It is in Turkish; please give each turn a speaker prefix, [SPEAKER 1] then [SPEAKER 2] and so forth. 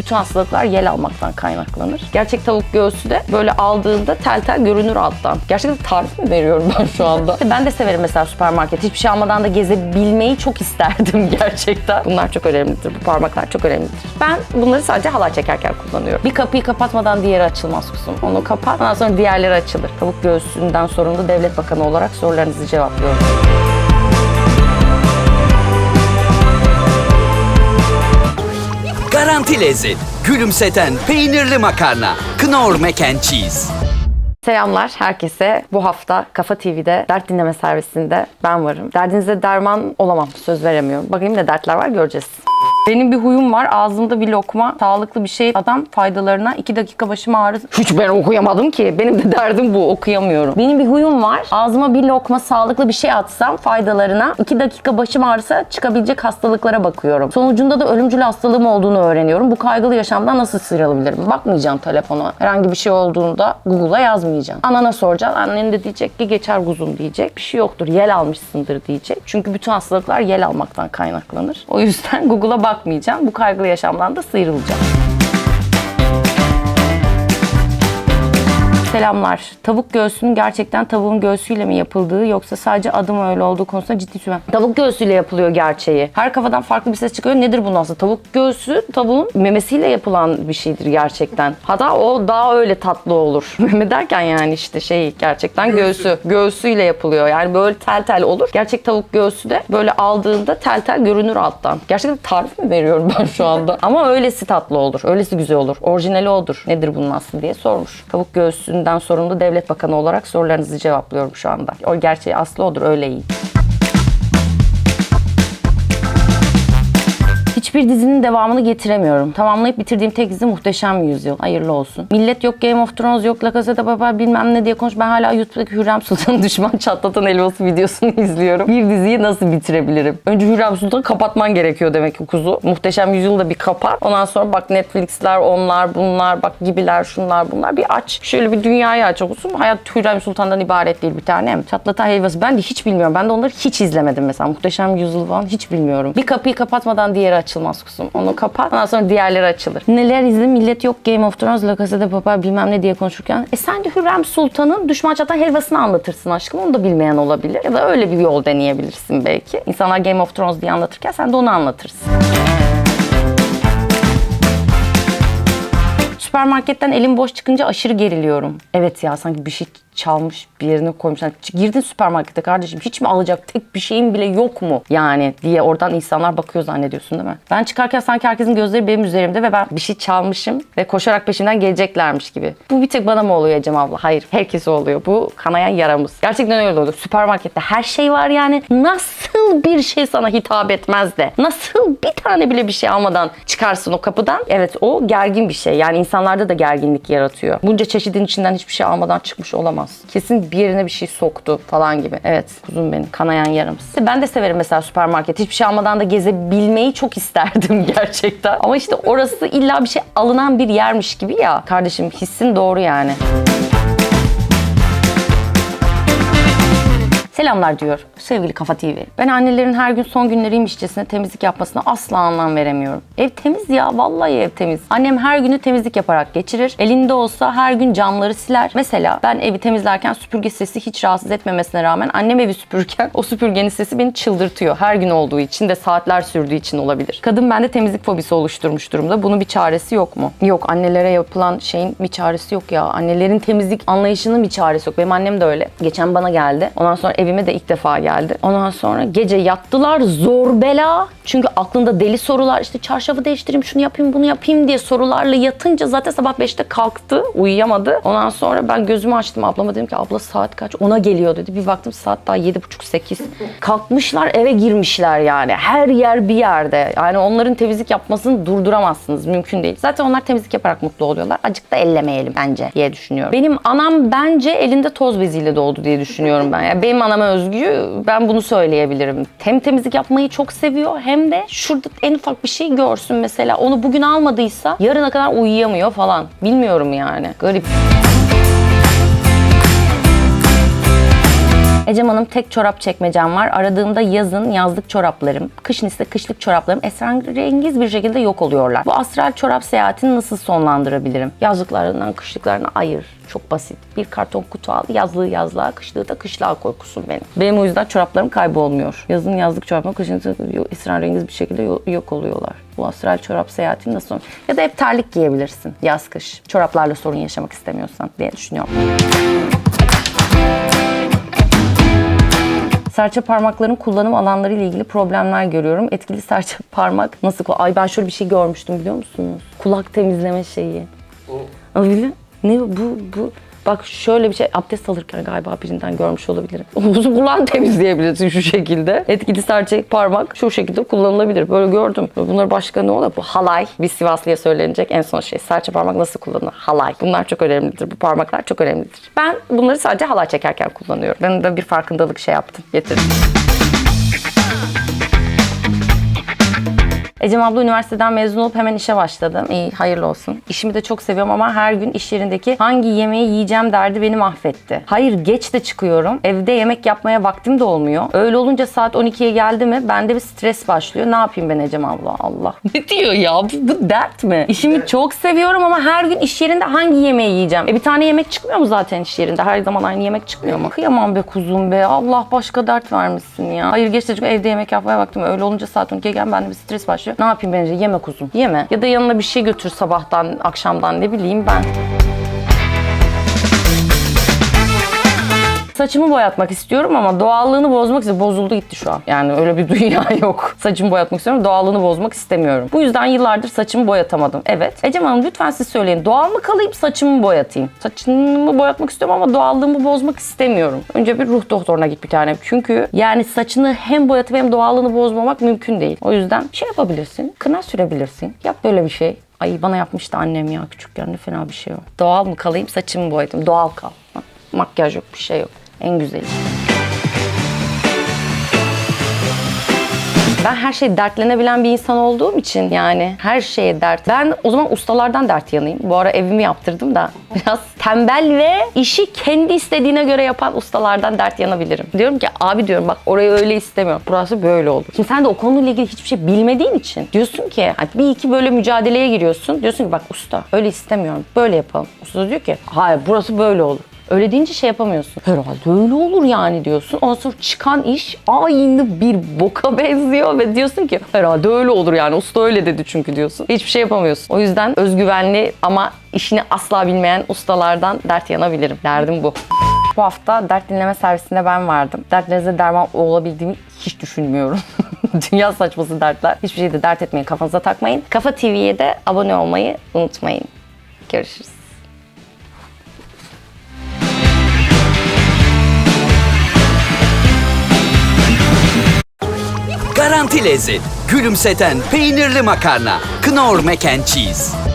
[SPEAKER 1] bütün hastalıklar yel almaktan kaynaklanır. Gerçek tavuk göğsü de böyle aldığında tel tel görünür alttan. Gerçekten tarif mi veriyorum ben şu anda? ben de severim mesela süpermarket. Hiçbir şey almadan da gezebilmeyi çok isterdim gerçekten. Bunlar çok önemlidir. Bu parmaklar çok önemlidir. Ben bunları sadece halay çekerken kullanıyorum. Bir kapıyı kapatmadan diğeri açılmaz kuzum. Onu kapat. Ondan sonra diğerleri açılır. Tavuk göğsünden sorumlu devlet bakanı olarak sorularınızı cevaplıyorum.
[SPEAKER 2] Garanti lezzet, gülümseten peynirli makarna, Knorr Mac and Cheese.
[SPEAKER 1] Selamlar herkese. Bu hafta Kafa TV'de dert dinleme servisinde ben varım. Derdinize derman olamam. Söz veremiyorum. Bakayım ne dertler var göreceğiz. Benim bir huyum var. Ağzımda bir lokma, sağlıklı bir şey. Adam faydalarına iki dakika başım ağrı. Hiç ben okuyamadım ki. Benim de derdim bu. Okuyamıyorum. Benim bir huyum var. Ağzıma bir lokma sağlıklı bir şey atsam faydalarına iki dakika başım ağrısa çıkabilecek hastalıklara bakıyorum. Sonucunda da ölümcül hastalığım olduğunu öğreniyorum. Bu kaygılı yaşamdan nasıl sıyrılabilirim? Bakmayacağım telefona. Herhangi bir şey olduğunda Google'a yazmayacağım. Anana soracaksın. Annen de diyecek ki geçer kuzum diyecek. Bir şey yoktur. Yel almışsındır diyecek. Çünkü bütün hastalıklar yel almaktan kaynaklanır. O yüzden Google'a bakmayacağım. Bu kaygılı yaşamdan da sıyrılacağım. Selamlar. Tavuk göğsünün gerçekten tavuğun göğsüyle mi yapıldığı yoksa sadece adım öyle olduğu konusunda ciddi şüphem. Tavuk göğsüyle yapılıyor gerçeği. Her kafadan farklı bir ses çıkıyor. Nedir bunun aslında? Tavuk göğsü tavuğun memesiyle yapılan bir şeydir gerçekten. Hatta o daha öyle tatlı olur. Meme derken yani işte şey gerçekten göğsü. Göğsüyle yapılıyor. Yani böyle tel tel olur. Gerçek tavuk göğsü de böyle aldığında tel tel görünür alttan. Gerçekten tarif mi veriyorum ben şu anda? Ama öylesi tatlı olur. Öylesi güzel olur. Orijinali odur. Nedir bunun aslı diye sormuş. Tavuk göğsünden sorumlu devlet bakanı olarak sorularınızı cevaplıyorum şu anda. O gerçeği aslı odur. Öyle iyi. Hiçbir dizinin devamını getiremiyorum. Tamamlayıp bitirdiğim tek dizi Muhteşem Yüzyıl. Hayırlı olsun. Millet yok Game of Thrones yok La Casa de Papel bilmem ne diye konuş. Ben hala YouTube'daki Hürrem Sultan'ın düşman çatlatan elması videosunu izliyorum. Bir diziyi nasıl bitirebilirim? Önce Hürrem Sultan'ı kapatman gerekiyor demek ki kuzu. Muhteşem Yüzyıl'ı da bir kapat. Ondan sonra bak Netflix'ler onlar bunlar bak gibiler şunlar bunlar. Bir aç. Şöyle bir dünyayı aç olsun. Hayat Hürrem Sultan'dan ibaret değil bir tanem. Çatlatan helvası. Ben de hiç bilmiyorum. Ben de onları hiç izlemedim mesela. Muhteşem Yüzyıl falan hiç bilmiyorum. Bir kapıyı kapatmadan diğeri açılmaz kuzum. Onu kapat. Ondan sonra diğerleri açılır. Neler izledim? Millet yok Game of Thrones, La Casa de Papel bilmem ne diye konuşurken. E sen de Hürrem Sultan'ın düşman çatan helvasını anlatırsın aşkım. Onu da bilmeyen olabilir. Ya da öyle bir yol deneyebilirsin belki. İnsanlar Game of Thrones diye anlatırken sen de onu anlatırsın. Süpermarketten elim boş çıkınca aşırı geriliyorum. Evet ya sanki bir şey çalmış bir yerine koymuşlar. Girdin süpermarkete kardeşim hiç mi alacak tek bir şeyin bile yok mu yani diye oradan insanlar bakıyor zannediyorsun değil mi? Ben çıkarken sanki herkesin gözleri benim üzerimde ve ben bir şey çalmışım ve koşarak peşimden geleceklermiş gibi. Bu bir tek bana mı oluyor Ecem abla? Hayır herkese oluyor. Bu kanayan yaramız. Gerçekten öyle oluyor. Süpermarkette her şey var yani. Nasıl bir şey sana hitap etmez de? Nasıl bir tane bile bir şey almadan çıkarsın o kapıdan? Evet o gergin bir şey. Yani insanlarda da gerginlik yaratıyor. Bunca çeşidin içinden hiçbir şey almadan çıkmış olamaz. Kesin bir yerine bir şey soktu falan gibi. Evet kuzum benim kanayan yaramız. Ben de severim mesela süpermarket. Hiçbir şey almadan da gezebilmeyi çok isterdim gerçekten. Ama işte orası illa bir şey alınan bir yermiş gibi ya. Kardeşim hissin doğru yani. Selamlar diyor sevgili Kafa TV. Ben annelerin her gün son günleriymişçesine temizlik yapmasına asla anlam veremiyorum. Ev temiz ya vallahi ev temiz. Annem her günü temizlik yaparak geçirir. Elinde olsa her gün camları siler. Mesela ben evi temizlerken süpürge sesi hiç rahatsız etmemesine rağmen annem evi süpürürken o süpürgenin sesi beni çıldırtıyor. Her gün olduğu için de saatler sürdüğü için olabilir. Kadın bende temizlik fobisi oluşturmuş durumda. Bunun bir çaresi yok mu? Yok annelere yapılan şeyin bir çaresi yok ya. Annelerin temizlik anlayışının bir çaresi yok. Benim annem de öyle. Geçen bana geldi. Ondan sonra evime de ilk defa geldi. Ondan sonra gece yattılar zor bela. Çünkü aklında deli sorular işte çarşafı değiştireyim şunu yapayım bunu yapayım diye sorularla yatınca zaten sabah 5'te kalktı uyuyamadı. Ondan sonra ben gözümü açtım ablama dedim ki abla saat kaç? Ona geliyor dedi. Bir baktım saat daha 7.30-8. Kalkmışlar eve girmişler yani. Her yer bir yerde. Yani onların temizlik yapmasını durduramazsınız. Mümkün değil. Zaten onlar temizlik yaparak mutlu oluyorlar. Acık da ellemeyelim bence diye düşünüyorum. Benim anam bence elinde toz beziyle doğdu diye düşünüyorum ben. Yani benim anama özgü ben bunu söyleyebilirim. Hem temizlik yapmayı çok seviyor hem de şurada en ufak bir şey görsün mesela. Onu bugün almadıysa yarına kadar uyuyamıyor falan. Bilmiyorum yani. Garip. Ecem Hanım tek çorap çekmecem var. Aradığımda yazın yazlık çoraplarım, kışın ise kışlık çoraplarım esrarengiz bir şekilde yok oluyorlar. Bu astral çorap seyahatini nasıl sonlandırabilirim? Yazlıklarından kışlıklarına ayır. Çok basit. Bir karton kutu al. Yazlığı yazlığa, kışlığı da kışlığa koy kusun benim. Benim o yüzden çoraplarım kaybolmuyor. Yazın yazlık çoraplarım, kışın esrarengiz bir şekilde yo- yok oluyorlar. Bu astral çorap seyahatini nasıl Ya da hep terlik giyebilirsin yaz kış. Çoraplarla sorun yaşamak istemiyorsan diye düşünüyorum. Serçe parmakların kullanım alanları ile ilgili problemler görüyorum. Etkili serçe parmak nasıl? Ay ben şöyle bir şey görmüştüm biliyor musunuz? Kulak temizleme şeyi. O. Öyle. Ne bu bu Bak şöyle bir şey abdest alırken galiba birinden görmüş olabilirim. Uzun kulağını temizleyebilirsin şu şekilde. Etkili serçe parmak şu şekilde kullanılabilir. Böyle gördüm. Bunlar başka ne olur? Bu halay. Bir Sivaslı'ya söylenecek en son şey. Serçe parmak nasıl kullanılır? Halay. Bunlar çok önemlidir. Bu parmaklar çok önemlidir. Ben bunları sadece halay çekerken kullanıyorum. Ben de bir farkındalık şey yaptım. Getirdim. Ecem abla üniversiteden mezun olup hemen işe başladım. İyi, hayırlı olsun. İşimi de çok seviyorum ama her gün iş yerindeki hangi yemeği yiyeceğim derdi beni mahvetti. Hayır geç de çıkıyorum. Evde yemek yapmaya vaktim de olmuyor. Öyle olunca saat 12'ye geldi mi bende bir stres başlıyor. Ne yapayım ben Ecem abla? Allah. Ne diyor ya? Bu, bu dert mi? İşimi çok seviyorum ama her gün iş yerinde hangi yemeği yiyeceğim? E bir tane yemek çıkmıyor mu zaten iş yerinde? Her zaman aynı yemek çıkmıyor mu? Kıyamam be kuzum be. Allah başka dert vermişsin ya. Hayır geç de çıkıyorum. Evde yemek yapmaya vaktim. yok. Öyle olunca saat 12'ye gel bende bir stres başlıyor. Ne yapayım bence? Yeme kuzum. Yeme. Ya da yanına bir şey götür sabahtan, akşamdan ne bileyim ben. Saçımı boyatmak istiyorum ama doğallığını bozmak istiyorum. Bozuldu gitti şu an. Yani öyle bir dünya yok. Saçımı boyatmak istiyorum. Doğallığını bozmak istemiyorum. Bu yüzden yıllardır saçımı boyatamadım. Evet. Ecem Hanım lütfen siz söyleyin. Doğal mı kalayım saçımı mı boyatayım? Saçımı boyatmak istiyorum ama doğallığımı bozmak istemiyorum. Önce bir ruh doktoruna git bir tane. Çünkü yani saçını hem boyatıp hem doğallığını bozmamak mümkün değil. O yüzden şey yapabilirsin. Kına sürebilirsin. Yap böyle bir şey. Ay bana yapmıştı annem ya küçükken ne fena bir şey o. Doğal mı kalayım saçımı mı boyatayım? Doğal kal. Makyaj yok bir şey yok. En güzeli. Ben her şeyi dertlenebilen bir insan olduğum için yani her şeye dert. Ben o zaman ustalardan dert yanayım. Bu ara evimi yaptırdım da biraz tembel ve işi kendi istediğine göre yapan ustalardan dert yanabilirim. Diyorum ki abi diyorum bak orayı öyle istemiyorum. Burası böyle olur. Şimdi sen de o konuyla ilgili hiçbir şey bilmediğin için diyorsun ki hani bir iki böyle mücadeleye giriyorsun. Diyorsun ki bak usta öyle istemiyorum. Böyle yapalım. Usta diyor ki hayır burası böyle olur. Öyle deyince şey yapamıyorsun. Herhalde öyle olur yani diyorsun. Ondan sonra çıkan iş aynı bir boka benziyor ve diyorsun ki herhalde öyle olur yani usta öyle dedi çünkü diyorsun. Hiçbir şey yapamıyorsun. O yüzden özgüvenli ama işini asla bilmeyen ustalardan dert yanabilirim. Derdim bu. Bu hafta dert dinleme servisinde ben vardım. Dertlerinize derman olabildiğimi hiç düşünmüyorum. Dünya saçması dertler. Hiçbir şeyde dert etmeyin, kafanıza takmayın. Kafa TV'ye de abone olmayı unutmayın. Görüşürüz.
[SPEAKER 2] Garanti lezzet, gülümseten peynirli makarna, Knorr Mac and Cheese.